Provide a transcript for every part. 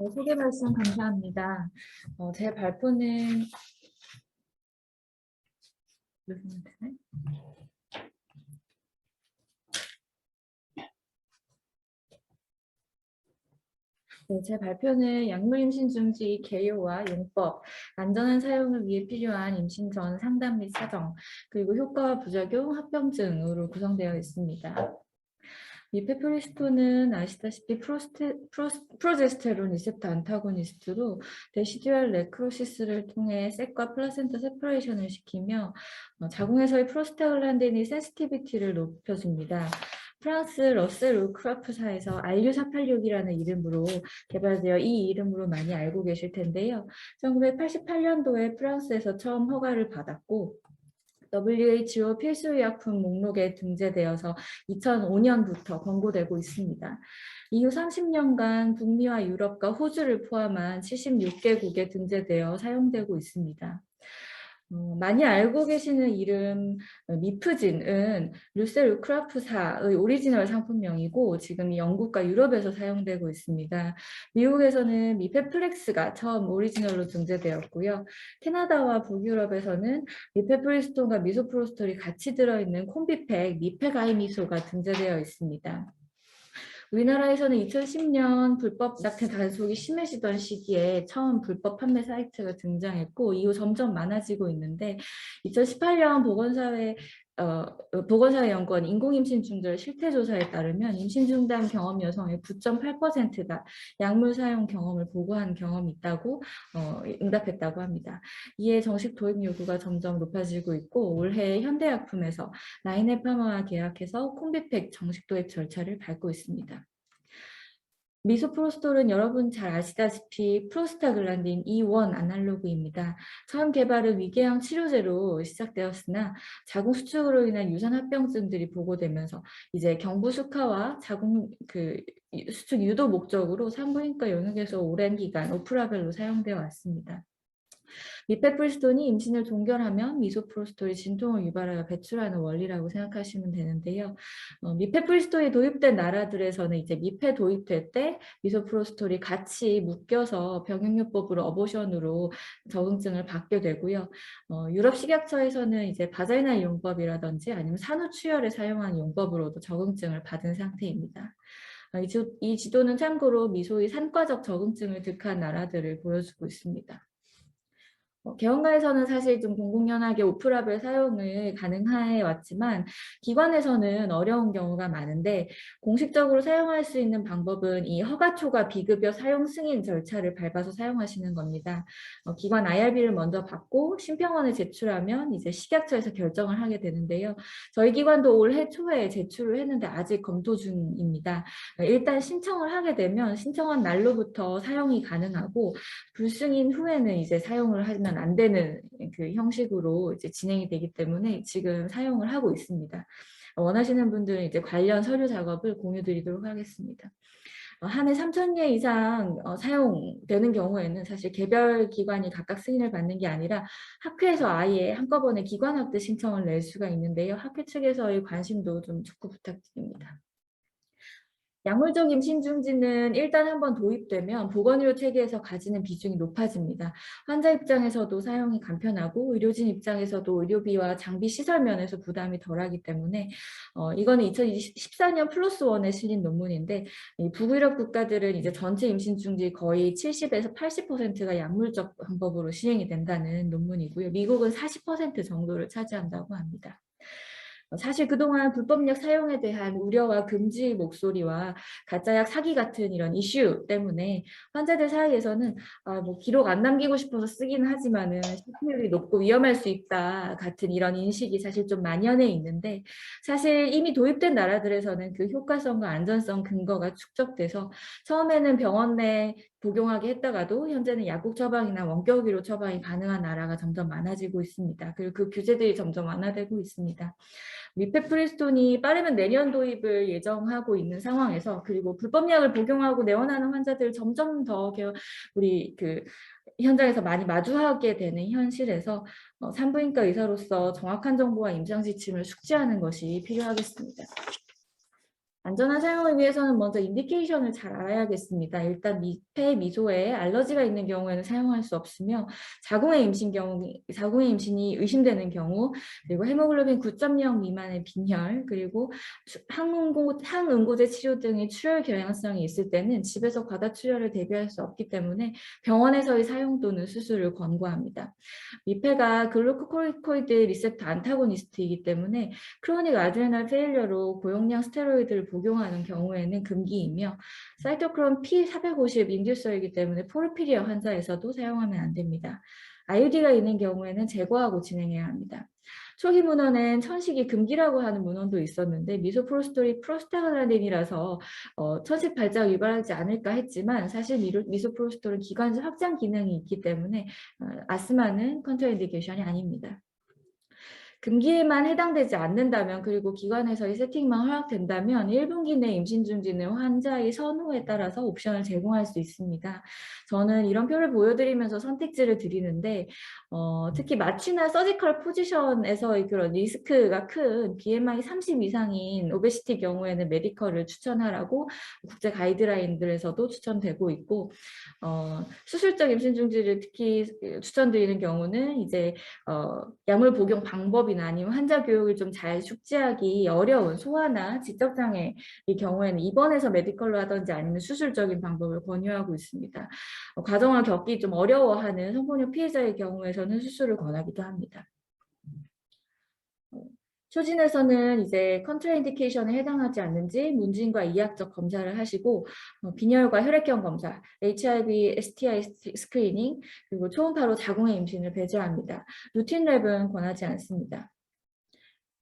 네, 소개 말씀 감사합니다. 어, 제 발표는? 네, 제 발표는 약물 임신 중지 개요와 용법, 안전한 사용을 위해 필요한 임신 전 상담 및 사정, 그리고 효과와 부작용, 합병증으로 구성되어 있습니다. 미페프리스토는 아시다시피 프로스테, 프로스, 프로제스테론 리셉터 안타고니스트로 데시듀얼 레크로시스를 통해 섹과 플라센타 세퍼레이션을 시키며 어, 자궁에서의 프로스타글란딘의 센시티비티를 높여줍니다. 프랑스 러셀 루크라프사에서 RU486이라는 이름으로 개발되어 이 이름으로 많이 알고 계실 텐데요. 1988년도에 프랑스에서 처음 허가를 받았고 WHO 필수의약품 목록에 등재되어서 2005년부터 권고되고 있습니다. 이후 30년간 북미와 유럽과 호주를 포함한 76개국에 등재되어 사용되고 있습니다. 어, 많이 알고 계시는 이름 어, 미프진은 루셀 크라프사의 오리지널 상품명이고 지금 영국과 유럽에서 사용되고 있습니다. 미국에서는 미페플렉스가 처음 오리지널로 등재되었고요. 캐나다와 북유럽에서는 미페프리스톤과 미소프로스톨이 같이 들어있는 콤비팩 미페가이미소가 등재되어 있습니다. 우리나라에서는 2010년 불법 낙태 단속이 심해지던 시기에 처음 불법 판매 사이트가 등장했고 이후 점점 많아지고 있는데 2018년 보건사회 어, 보건사회연구원 인공임신 중절 실태조사에 따르면 임신 중단 경험 여성의 9.8%가 약물 사용 경험을 보고한 경험이 있다고 어, 응답했다고 합니다. 이에 정식 도입 요구가 점점 높아지고 있고 올해 현대약품에서 라인의 파마와 계약해서 콤비팩 정식 도입 절차를 밟고 있습니다. 미소프로스톨은 여러분 잘 아시다시피 프로스타글란딘 E1 아날로그입니다. 처음 개발은 위궤양 치료제로 시작되었으나 자궁 수축으로 인한 유산 합병증들이 보고되면서 이제 경부 수카와 자궁 그 수축 유도 목적으로 산부인과 영역에서 오랜 기간 오프라벨로 사용되어 왔습니다. 미페프리스톤이 임신을 동결하면 미소프로스톨이 진통을 유발하여 배출하는 원리라고 생각하시면 되는데요. 어, 미페프리스톨이 도입된 나라들에서는 이제 미페 도입될 때 미소프로스톨이 같이 묶여서 병행요법으로 어보션으로 적응증을 받게 되고요. 어, 유럽 식약처에서는 이제 바자이나 용법이라든지 아니면 산후추혈에 사용한 용법으로도 적응증을 받은 상태입니다. 어, 이 지도는 참고로 미소의 산과적 적응증을 득한 나라들을 보여주고 있습니다. 어, 개원가에서는 사실 좀 공공연하게 오프라벨 사용을 가능해 왔지만 기관에서는 어려운 경우가 많은데 공식적으로 사용할 수 있는 방법은 이 허가초과 비급여 사용 승인 절차를 밟아서 사용하시는 겁니다. 어, 기관 IRB를 먼저 받고 심평원을 제출하면 이제 식약처에서 결정을 하게 되는데요. 저희 기관도 올해 초에 제출을 했는데 아직 검토 중입니다. 일단 신청을 하게 되면 신청한 날로부터 사용이 가능하고 불승인 후에는 이제 사용을 하면 하면 안 되는 그 형식으로 이제 진행이 되기 때문에 지금 사용을 하고 있습니다. 원하시는 분들은 이제 관련 서류 작업을 공유 드리도록 하겠습니다. 어, 한해 3천 개 이상 어, 사용되는 경우에는 사실 개별 기관이 각각 승인을 받는 게 아니라 학회에서 아예 한꺼번에 기관 확대 신청을 낼 수가 있는데요. 학회 측에서의 관심도 좀 적극 부탁드립니다. 약물적 임신 중지는 일단 한번 도입되면 보건의료 체계에서 가지는 비중이 높아집니다. 환자 입장에서도 사용이 간편하고 의료진 입장에서도 의료비와 장비 시설 면에서 부담이 덜하기 때문에 어, 이거는 2014년 플러스 원에 실린 논문인데 북유럽 국가들은 이제 전체 임신 중지 거의 70에서 80%가 약물적 방법으로 시행이 된다는 논문이고요. 미국은 40% 정도를 차지한다고 합니다. 사실 그동안 불법약 사용에 대한 우려와 금지 목소리와 가짜약 사기 같은 이런 이슈 때문에 환자들 사이에서는 아, 뭐 기록 안 남기고 싶어서 쓰긴 하지만은 실패율이 높고 위험할 수 있다 같은 이런 인식이 사실 좀 만연해 있는데 사실 이미 도입된 나라들에서는 그 효과성과 안전성 근거가 축적돼서 처음에는 병원 내 복용하게 했다가도 현재는 약국 처방이나 원격 의료 처방이 가능한 나라가 점점 많아지고 있습니다. 그리고 그 규제들이 점점 완화되고 있습니다. 미페프리스톤이 빠르면 내년 도입을 예정하고 있는 상황에서 그리고 불법약을 복용하고 내원하는 환자들 점점 더 우리 그 현장에서 많이 마주하게 되는 현실에서 어, 산부인과 의사로서 정확한 정보와 임상 지침을 숙지하는 것이 필요하겠습니다. 안전한 사용을 위해서는 먼저 인디케이션을 잘 알아야겠습니다. 일단 미 폐, 미소에 알러지가 있는 경우에는 사용할 수 없으며 자궁의 임신 경우, 자궁의 임신이 의심되는 경우, 그리고 헤모글로빈 9.0 미만의 빈혈, 그리고 항응고, 항응고제 치료 등의 출혈 경향성이 있을 때는 집에서 과다 출혈을 대비할 수 없기 때문에 병원에서의 사용 또는 수술을 권고합니다. 미폐가 글루코코리코이드 리셉터 안타고니스트이기 때문에 크로닉 아드레날 페일러로 고용량 스테로이드를 복용하는 경우에는 금기이며 사이토크롬 P450 인듀서이기 때문에 포르피리아 환자에서도 사용하면 안 됩니다. IUD가 있는 경우에는 제거하고 진행해야 합니다. 초기 문헌엔 천식이 금기라고 하는 문헌도 있었는데 미소프로스톨이 프로스타글란딘이라서 어, 천식 발작 유발하지 않을까 했지만 사실 미로, 미소프로스톨은 기관지 확장 기능이 있기 때문에 어, 아스마는 컨트라인디케이션이 아닙니다. 금기에만 해당되지 않는다면 그리고 기관에서의 세팅만 허락된다면 1분기 내 임신 중지는 환자의 선호에 따라서 옵션을 제공할 수 있습니다. 저는 이런 표를 보여드리면서 선택지를 드리는데 어, 특히 마취나 서지컬 포지션에서의 그런 리스크가 큰 BMI 30 이상인 오베시티 경우에는 메디컬을 추천하라고 국제 가이드라인들에서도 추천되고 있고 어, 수술적 임신 중지를 특히 추천드리는 경우는 이제 어, 약물 복용 방법이 방법이나 아니면 환자 교육을 좀 잘 숙지하기 어려운 소아나 지적장애의 경우에는 입원해서 메디컬로 하든지 아니면 수술적인 방법을 권유하고 있습니다. 어, 과정을 겪기 좀 어려워하는 성폭력 피해자의 경우에서는 수술을 권하기도 합니다. 초진에서는 이제 컨트라인디케이션에 해당하지 않는지 문진과 이학적 검사를 하시고 어, 빈혈과 혈액형 검사, HIV, STI 스크리닝, 그리고 초음파로 자궁의 임신을 배제합니다. 루틴 랩은 권하지 않습니다.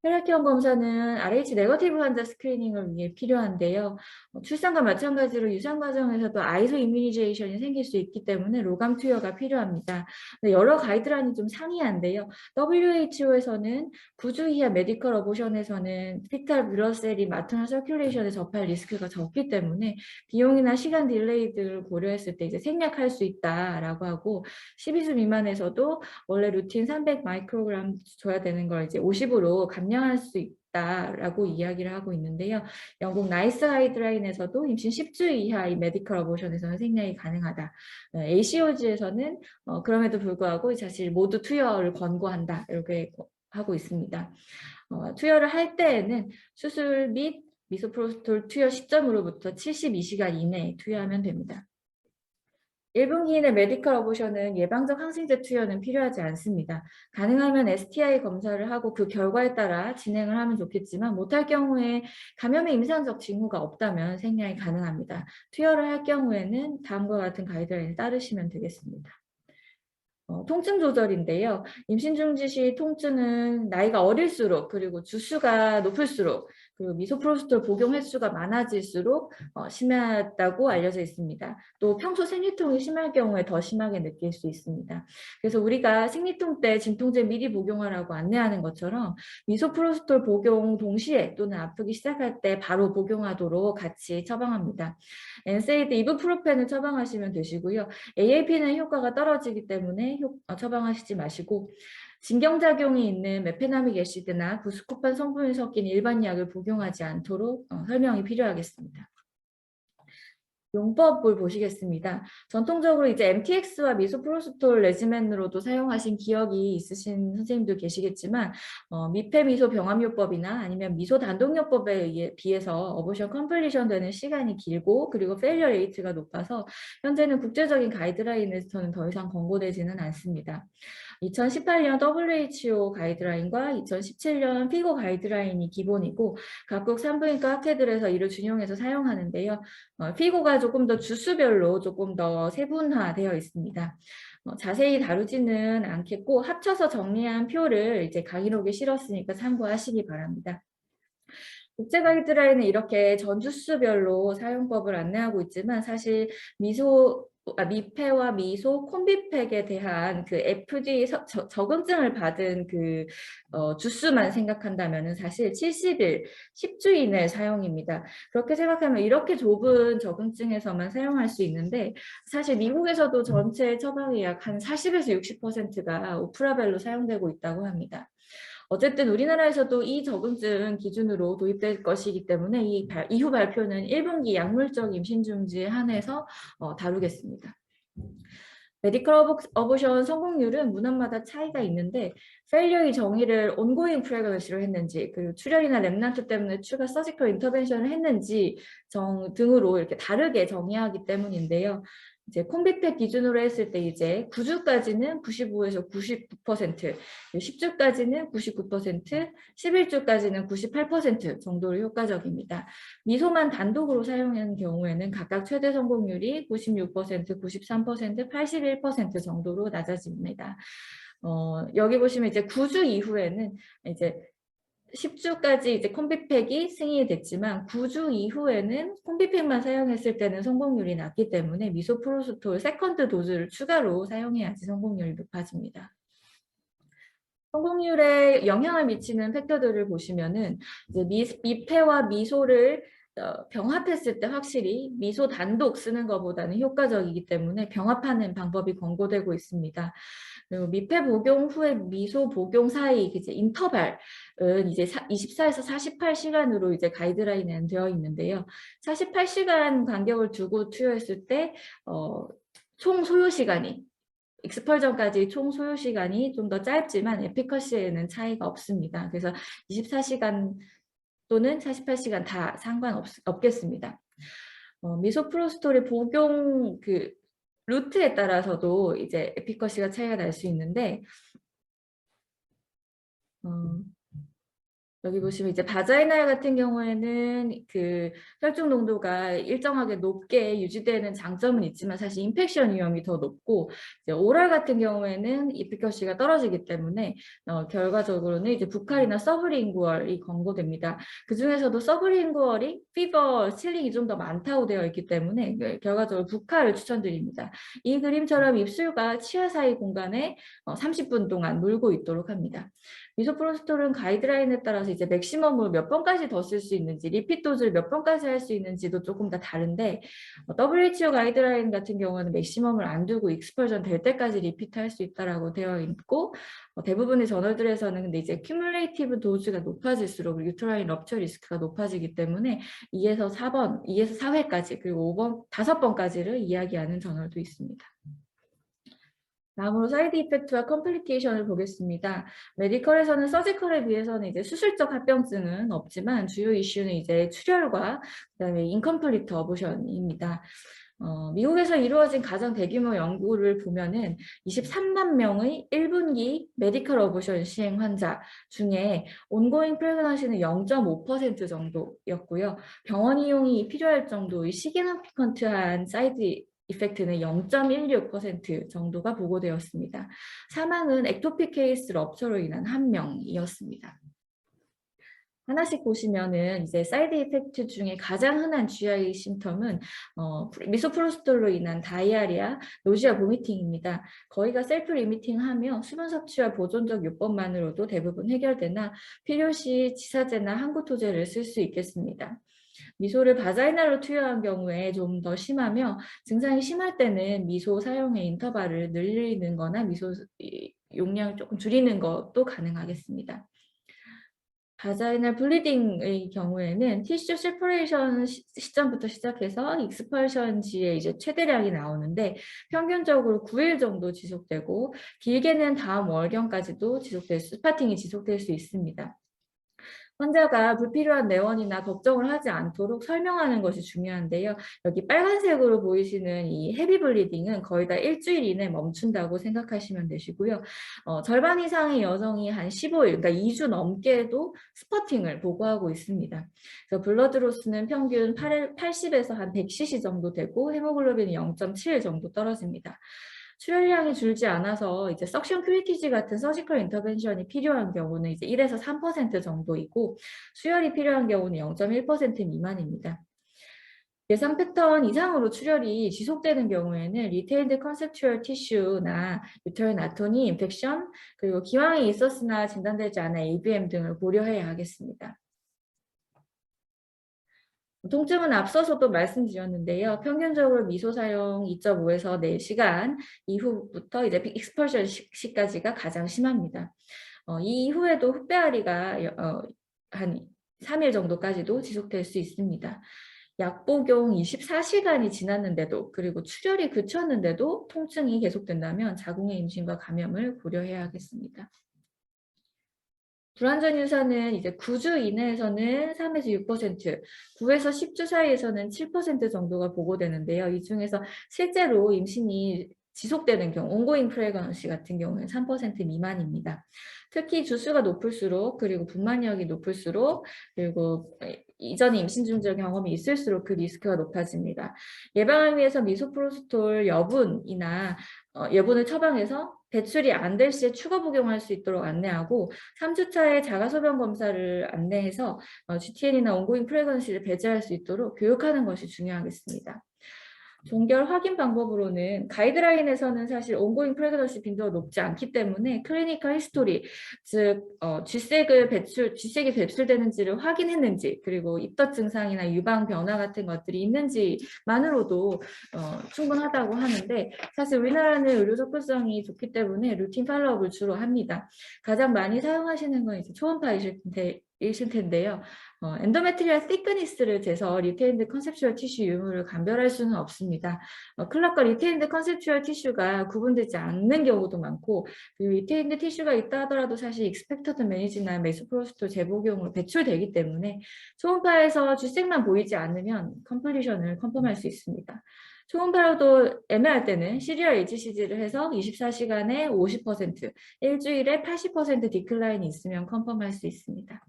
혈액형 검사는 RH 네거티브 환자 스크리닝을 위해 필요한데요. 어, 출산과 마찬가지로 유산 과정에서도 아이소 이뮤니제이션이 생길 수 있기 때문에 로감 투여가 필요합니다. 여러 가이드라인이 좀 상이한데요. WHO에서는 9주 이하 메디컬 어보션에서는 피탈 블러셀이 마터널 서큘레이션에 접할 리스크가 적기 때문에 비용이나 시간 딜레이들을 고려했을 때 이제 생략할 수 있다라고 하고 12주 미만에서도 원래 루틴 300 마이크로그램 줘야 되는 걸 이제 50으로 감 감량할 수 있다라고 이야기를 하고 있는데요. 영국 나이스 하이드라인에서도 임신 10주 이하의 메디컬 어보션에서는 생략이 가능하다. ACOG에서는 어, 그럼에도 불구하고 사실 모두 투여를 권고한다. 이렇게 하고 있습니다. 어, 투여를 할 때에는 수술 및 미소프로스톨 투여 시점으로부터 72시간 이내에 투여하면 됩니다. 1분기 내 메디컬 어보션은 예방적 항생제 투여는 필요하지 않습니다. 가능하면 STI 검사를 하고 그 결과에 따라 진행을 하면 좋겠지만 못할 경우에 감염의 임상적 징후가 없다면 생략이 가능합니다. 투여를 할 경우에는 다음과 같은 가이드라인을 따르시면 되겠습니다. 어, 통증 조절인데요. 임신 중지 시 통증은 나이가 어릴수록 그리고 주수가 높을수록 그리고 미소프로스톨 복용 횟수가 많아질수록 어, 심하다고 알려져 있습니다. 또 평소 생리통이 심할 경우에 더 심하게 느낄 수 있습니다. 그래서 우리가 생리통 때 진통제 미리 복용하라고 안내하는 것처럼 미소프로스톨 복용 동시에 또는 아프기 시작할 때 바로 복용하도록 같이 처방합니다. 엔세이드 이브프로펜을 처방하시면 되시고요. AAP는 효과가 떨어지기 때문에 효, 어, 처방하시지 마시고 진경작용이 있는 메페나믹 애시드나 부스코판 성분이 섞인 일반 약을 복용하지 않도록 어, 설명이 필요하겠습니다. 용법을 보시겠습니다. 전통적으로 이제 MTX와 미소프로스톨 레지멘으로도 사용하신 기억이 있으신 선생님도 계시겠지만 어, 미페 미소 병합요법이나 아니면 미소 단독요법에 비해서 어보션 컴플리션 되는 시간이 길고 그리고 페일리어 레이트가 높아서 현재는 국제적인 가이드라인에서는 더 이상 권고되지는 않습니다. 2018년 WHO 가이드라인과 2017년 피고 가이드라인이 기본이고 각국 산부인과 학회들에서 이를 준용해서 사용하는데요. 어, 피고가 조금 더 주수별로 조금 더 세분화되어 있습니다. 어, 자세히 다루지는 않겠고 합쳐서 정리한 표를 이제 강의록에 실었으니까 참고하시기 바랍니다. 국제 가이드라인은 이렇게 전주수별로 사용법을 안내하고 있지만 사실 미소 아, 미페와 미소 콤비팩에 대한 그 저, 적응증을 받은 그 어, 주스만 생각한다면 사실 70일, 10주 이내 사용입니다. 그렇게 생각하면 이렇게 좁은 적응증에서만 사용할 수 있는데 사실 미국에서도 전체 처방의 약한 40에서 60%가 오프라벨로 사용되고 있다고 합니다. 어쨌든 우리나라에서도 이 적응증 기준으로 도입될 것이기 때문에 이 발- 이후 발표는 1분기 약물적 임신 중지에 한해서 어, 다루겠습니다. 메디컬 어보- 어보션 성공률은 문헌마다 차이가 있는데 페일리어의 정의를 온고잉 프레그넌시로 했는지 그리고 출혈이나 렘넌트 때문에 추가 서지컬 인터벤션을 했는지 정 등으로 이렇게 다르게 정의하기 때문인데요. 이제 콤비팩 기준으로 했을 때 이제 9주까지는 95에서 99%, 10주까지는 99%, 11주까지는 98% 정도로 효과적입니다. 미소만 단독으로 사용하는 경우에는 각각 최대 성공률이 96%, 93%, 81% 정도로 낮아집니다. 어, 여기 보시면 이제 9주 이후에는 이제 10주까지 이제 콤비팩이 승인이 됐지만 9주 이후에는 콤비팩만 사용했을 때는 성공률이 낮기 때문에 미소프로스톨 세컨드 도즈를 추가로 사용해야지 성공률이 높아집니다. 성공률에 영향을 미치는 팩터들을 보시면은 이제 미, 미패와 미소를 어, 병합했을 때 확실히 미소 단독 쓰는 것보다는 효과적이기 때문에 병합하는 방법이 권고되고 있습니다. 그리고 미패 복용 후에 미소 복용 사이 이제 인터벌은 이제 24에서 48시간으로 이제 가이드라인에 되어 있는데요. 48시간 간격을 두고 투여했을 때, 어, 총 소요 시간이 익스펄전까지 총 소요 시간이 좀 더 짧지만 에피커시에는 차이가 없습니다. 그래서 24시간 또는 48시간 다 상관없겠습니다. 어, 미소프로스톨의 복용 그 루트에 따라서도 이제 에피커시가 차이가 날 수 있는데 어, 여기 보시면 이제 바자이날 같은 경우에는 그 혈중 농도가 일정하게 높게 유지되는 장점은 있지만 사실 인펙션 위험이 더 높고 이제 오랄 같은 경우에는 이피커시가 떨어지기 때문에 어, 결과적으로는 이제 부칼이나 서브링구얼이 권고됩니다. 그 중에서도 서브링구얼이 피버 칠링이 좀 더 많다고 되어 있기 때문에 그 결과적으로 부칼을 추천드립니다. 이 그림처럼 입술과 치아 사이 공간에 어, 30분 동안 물고 있도록 합니다. 미소프로스톨은 가이드라인에 따라서 이제 맥시멈을 몇 번까지 더 쓸 수 있는지 리핏 도즈를 몇 번까지 할 수 있는지도 조금 다 다른데 어, WHO 가이드라인 같은 경우는 맥시멈을 안 두고 익스퍼전 될 때까지 리피트 할수 있다라고 되어 있고 어, 대부분의 저널들에서는 근데 이제 큐뮬레이티브 도즈가 높아질수록 유트라인 럽처 리스크가 높아지기 때문에 2에서 4번, 2에서 4회까지 그리고 5번, 5번까지를 이야기하는 저널도 있습니다. 다음으로 사이드 이펙트와 컴플리케이션을 보겠습니다. 메디컬에서는 서지컬에 비해서는 이제 수술적 합병증은 없지만 주요 이슈는 이제 출혈과 그다음에 인컴플리트 어보션입니다. 어, 미국에서 이루어진 가장 대규모 연구를 보면은 23만 명의 1분기 메디컬 어보션 시행 환자 중에 온고잉 프레그넌시는 0.5% 정도였고요. 병원 이용이 필요할 정도의 시기너피컨트한 사이드 이펙트는 0.16% 정도가 보고되었습니다. 사망은 엑토피 케이스 럽처로 인한 한 명이었습니다. 하나씩 보시면은 이제 사이드 이펙트 중에 가장 흔한 GI 심텀은 어, 미소프로스톨로 인한 다이아리아, 노지아 보미팅입니다. 거의가 셀프 리미팅하며 수분 섭취와 보존적 요법만으로도 대부분 해결되나 필요시 지사제나 항구토제를 쓸 수 있겠습니다. 미소를 바자이날로 투여한 경우에 좀 더 심하며 증상이 심할 때는 미소 사용의 인터벌을 늘리는 거나 미소 용량을 조금 줄이는 것도 가능하겠습니다. 바자이널 블리딩의 경우에는 티슈 세퍼레이션 시점부터 시작해서 익스펄션지의 이제 최대량이 나오는데 평균적으로 9일 정도 지속되고 길게는 다음 월경까지도 지속될 스파팅이 지속될 수 있습니다. 환자가 불필요한 내원이나 걱정을 하지 않도록 설명하는 것이 중요한데요. 여기 빨간색으로 보이시는 이 헤비 블리딩은 거의 다 일주일 이내 멈춘다고 생각하시면 되시고요. 어, 절반 이상의 여성이 한 15일, 그러니까 2주 넘게도 스퍼팅을 보고하고 있습니다. 그래서 블러드로스는 평균 8, 80에서 한 100cc 정도 되고 헤모글로빈이 0.7 정도 떨어집니다. 출혈량이 줄지 않아서 이제 석션 큐리티지 같은 서지컬 인터벤션이 필요한 경우는 이제 1에서 3% 정도이고 수혈이 필요한 경우는 0.1% 미만입니다. 예상 패턴 이상으로 출혈이 지속되는 경우에는 리테인드 컨셉추얼 티슈나 유터인 아토니, 인펙션, 그리고 기왕이 있었으나 진단되지 않은 ABM 등을 고려해야 하겠습니다. 통증은 앞서서도 말씀드렸는데요. 평균적으로 미소 사용 2.5에서 4시간 이후부터 이제 익스퍼션 시까지가 가장 심합니다. 어, 이 이후에도 흑배아리가 여- 어, 한 3일 정도까지도 지속될 수 있습니다. 약 복용 24시간이 지났는데도 그리고 출혈이 그쳤는데도 통증이 계속된다면 자궁의 임신과 감염을 고려해야 하겠습니다. 불완전 유사는 이제 9주 이내에서는 3에서 6%, 9에서 10주 사이에서는 7% 정도가 보고되는데요. 이 중에서 실제로 임신이 지속되는 경우, 온고잉 프레그넌시 같은 경우는 3% 미만입니다. 특히 주수가 높을수록 그리고 분만력이 높을수록 그리고 이전에 임신 중절 경험이 있을수록 그 리스크가 높아집니다. 예방을 위해서 미소프로스톨 여분이나 어, 여분을 처방해서 배출이 안 될 시에 추가 복용할 수 있도록 안내하고 3주차에 자가소변 검사를 안내해서 어, GTN이나 온고잉 프레그넌시를 배제할 수 있도록 교육하는 것이 중요하겠습니다. 종결 확인 방법으로는 가이드라인에서는 사실 온고잉 프레그넌시 빈도가 높지 않기 때문에 클리니컬 히스토리, 즉 어, 쥐색을 배출, 쥐색이 배출되는지를 확인했는지 그리고 입덧 증상이나 유방 변화 같은 것들이 있는지만으로도 어, 충분하다고 하는데 사실 우리나라는 의료 접근성이 좋기 때문에 루틴 팔로업을 주로 합니다. 가장 많이 사용하시는 건 이제 초음파이실 텐데, 이실 텐데요. 어, 엔도메트리얼 thickness를 재서 리테인드 컨셉추얼 티슈 유무를 감별할 수는 없습니다. 어, 클락과 리테인드 컨셉추얼 티슈가 구분되지 않는 경우도 많고 리테인드 티슈가 있다 하더라도 사실 익스펙터드 매니지나 메소프로스토 재복용으로 배출되기 때문에 초음파에서 주색만 보이지 않으면 컴플리션을 컨펌할 수 있습니다. 초음파로도 애매할 때는 시리얼 HCG를 해서 24시간에 50%, 일주일에 80% 디클라인이 있으면 컨펌할 수 있습니다.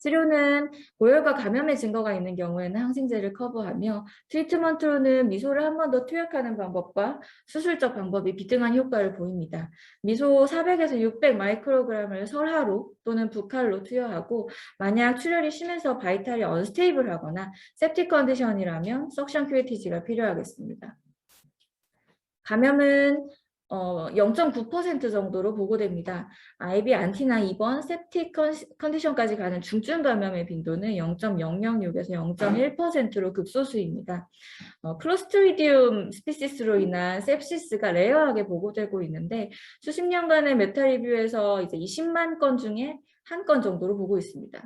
치료는 고열과 감염의 증거가 있는 경우에는 항생제를 커버하며 트리트먼트로는 미소를 한 번 더 투약하는 방법과 수술적 방법이 비등한 효과를 보입니다. 미소 400에서 600 마이크로그램을 설하로 또는 북할로 투여하고 만약 출혈이 심해서 바이탈이 언스테이블하거나 septic 컨디션이라면 석션 큐리티지가 필요하겠습니다. 감염은 어, 0.9% 정도로 보고됩니다. IB 안티나 2번 septic 컨디션까지 가는 중증 감염의 빈도는 0.006에서 0.1%로 극소수입니다. 어, 클로스트리디움 스피시스로 인한 sepsis가 레어하게 보고되고 있는데 수십 년간의 메타 리뷰에서 이제 20만 건 중에 한 건 정도로 보고 있습니다.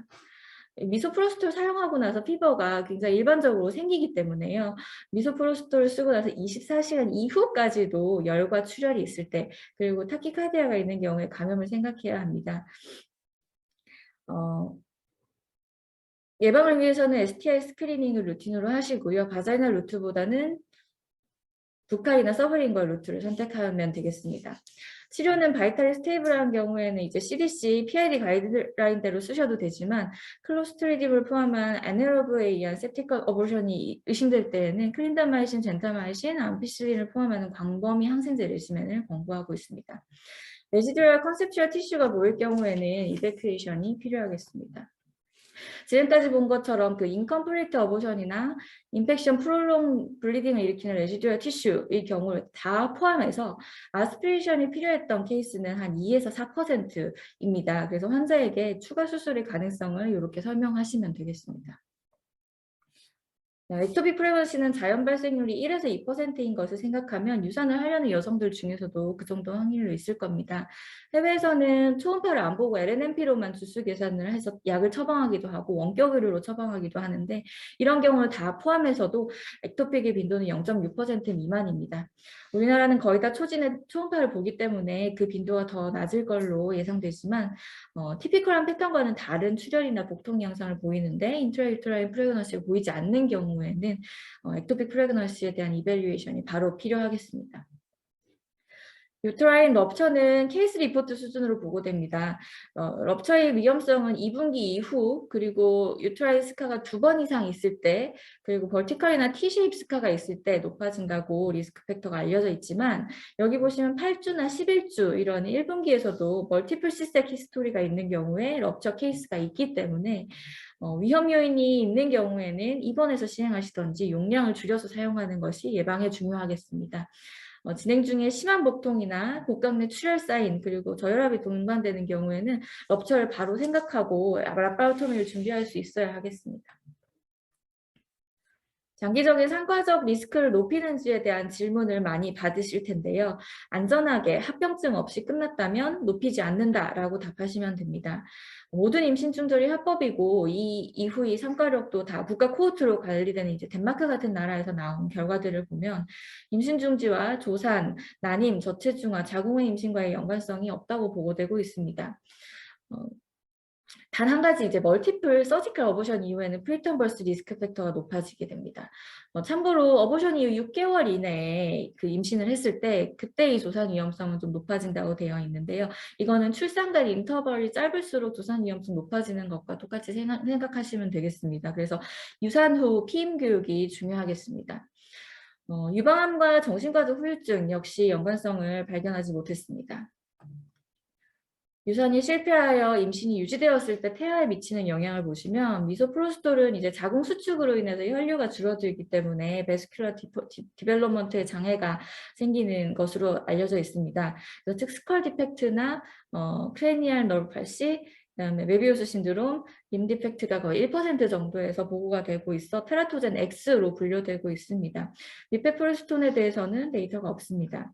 미소프로스톨 사용하고 나서 피버가 굉장히 일반적으로 생기기 때문에요. 미소프로스톨 쓰고 나서 24시간 이후까지도 열과 출혈이 있을 때 그리고 타키카디아가 있는 경우에 감염을 생각해야 합니다. 어, 예방을 위해서는 STI 스크리닝을 루틴으로 하시고요. 바자이널 루트보다는 북칼이나 서브링걸 루트를 선택하면 되겠습니다. 치료는 바이탈이 스테이블한 경우에는 이제 CDC, PID 가이드라인대로 쓰셔도 되지만 클로스트리디브를 포함한 아네로브에 의한 septic 어버션이 의심될 때에는 클린다마이신, 젠타마이신, 암피실린을 포함하는 광범위 항생제 레지멘을 권고하고 있습니다. 레지듀얼 컨셉츄얼 티슈가 보일 경우에는 이베큐에이션이 필요하겠습니다. 지금까지 본 것처럼 그 인컴플리트 어보션이나 인펙션 프롤롱 블리딩을 일으키는 레지듀얼 티슈의 경우를 다 포함해서 아스피레이션이 필요했던 케이스는 한 2에서 4%입니다. 그래서 환자에게 추가 수술의 가능성을 이렇게 설명하시면 되겠습니다. 엑토피 프레건시는 자연 발생률이 1에서 2%인 것을 생각하면 유산을 하려는 여성들 중에서도 그 정도 확률로 있을 겁니다. 해외에서는 초음파를 안 보고 LNMP로만 주수 계산을 해서 약을 처방하기도 하고 원격 의료로 처방하기도 하는데 이런 경우를 다 포함해서도 엑토픽의 빈도는 0.6% 미만입니다. 우리나라는 거의 다 초진의 초음파를 보기 때문에 그 빈도가 더 낮을 걸로 예상되지만 어, 티피컬한 패턴과는 다른 출혈이나 복통 양상을 보이는데 인트라유트라인 프레그넌시가 보이지 않는 경우에는 어, 엑토픽 프레그넌시에 대한 이벨리에이션이 바로 필요하겠습니다. 유트라인 럽처는 케이스 리포트 수준으로 보고됩니다. 어, 럽처의 위험성은 2분기 이후 그리고 유트라인 스카가 두 번 이상 있을 때 그리고 벌티컬이나 T쉐입 스카가 있을 때 높아진다고 리스크 팩터가 알려져 있지만 여기 보시면 8주나 11주 이런 1분기에서도 멀티플 시스텍 히스토리가 있는 경우에 럽처 케이스가 있기 때문에 어, 위험 요인이 있는 경우에는 입원해서 시행하시던지 용량을 줄여서 사용하는 것이 예방에 중요하겠습니다. 어, 진행 중에 심한 복통이나 복강 내 출혈 사인 그리고 저혈압이 동반되는 경우에는 럽처를 바로 생각하고 라파로토미를 준비할 수 있어야 하겠습니다. 장기적인 상과적 리스크를 높이는지에 대한 질문을 많이 받으실 텐데요. 안전하게 합병증 없이 끝났다면 높이지 않는다라고 답하시면 됩니다. 모든 임신 중절이 합법이고 이 이후의 상과력도 다 국가 코호트로 관리되는 이제 덴마크 같은 나라에서 나온 결과들을 보면 임신 중지와 조산, 난임, 저체중아, 자궁의 임신과의 연관성이 없다고 보고되고 있습니다. 어, 단한 가지 이제 멀티플 서지컬 어보션 이후에는 프리턴 벌스 리스크 팩터가 높아지게 됩니다. 어, 참고로 어보션 이후 6개월 이내에 그 임신을 했을 때 그때의 조산 위험성은 좀 높아진다고 되어 있는데요. 이거는 출산간 인터벌이 짧을수록 조산 위험성 높아지는 것과 똑같이 생각, 생각하시면 되겠습니다. 그래서 유산 후 피임 교육이 중요하겠습니다. 어, 유방암과 정신과적 후유증 역시 연관성을 발견하지 못했습니다. 유산이 실패하여 임신이 유지되었을 때 태아에 미치는 영향을 보시면 미소프로스톨은 이제 자궁 수축으로 인해서 혈류가 줄어들기 때문에 베스큘러 디벨롭먼트에 장애가 생기는 것으로 알려져 있습니다. 그래서 즉 스컬 디펙트나 어, 크레니얼 너브 팔시 그다음에 메비우스 신드롬, 림 디펙트가 거의 1% 정도에서 보고가 되고 있어 테라토젠 X로 분류되고 있습니다. 미페프로스톤에 대해서는 데이터가 없습니다.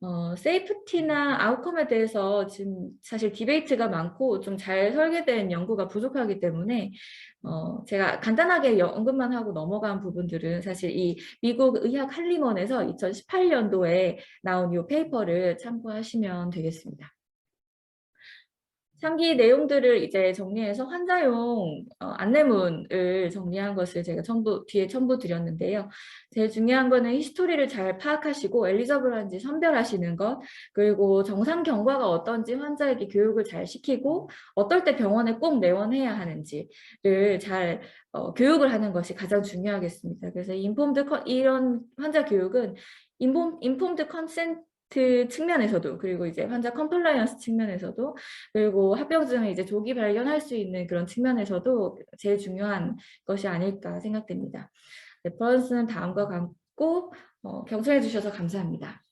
어, 세이프티나 아웃컴에 대해서 지금 사실 디베이트가 많고 좀 잘 설계된 연구가 부족하기 때문에 어, 제가 간단하게 언급만 하고 넘어간 부분들은 사실 이 미국 의학 할리먼에서 2018년도에 나온 이 페이퍼를 참고하시면 되겠습니다. 상기 내용들을 이제 정리해서 환자용 어, 안내문을 정리한 것을 제가 첨부, 뒤에 첨부 드렸는데요. 제일 중요한 거는 히스토리를 잘 파악하시고 엘리저블한지 선별하시는 것, 그리고 정상 경과가 어떤지 환자에게 교육을 잘 시키고 어떨 때 병원에 꼭 내원해야 하는지를 잘 어, 교육을 하는 것이 가장 중요하겠습니다. 그래서 인폼드 이런 환자 교육은 인폼, 인폼드 컨센트 그 측면에서도 그리고 이제 환자 컴플라이언스 측면에서도 그리고 합병증을 이제 조기 발견할 수 있는 그런 측면에서도 제일 중요한 것이 아닐까 생각됩니다. 레퍼런스는 다음과 같고 어, 경청해 주셔서 감사합니다.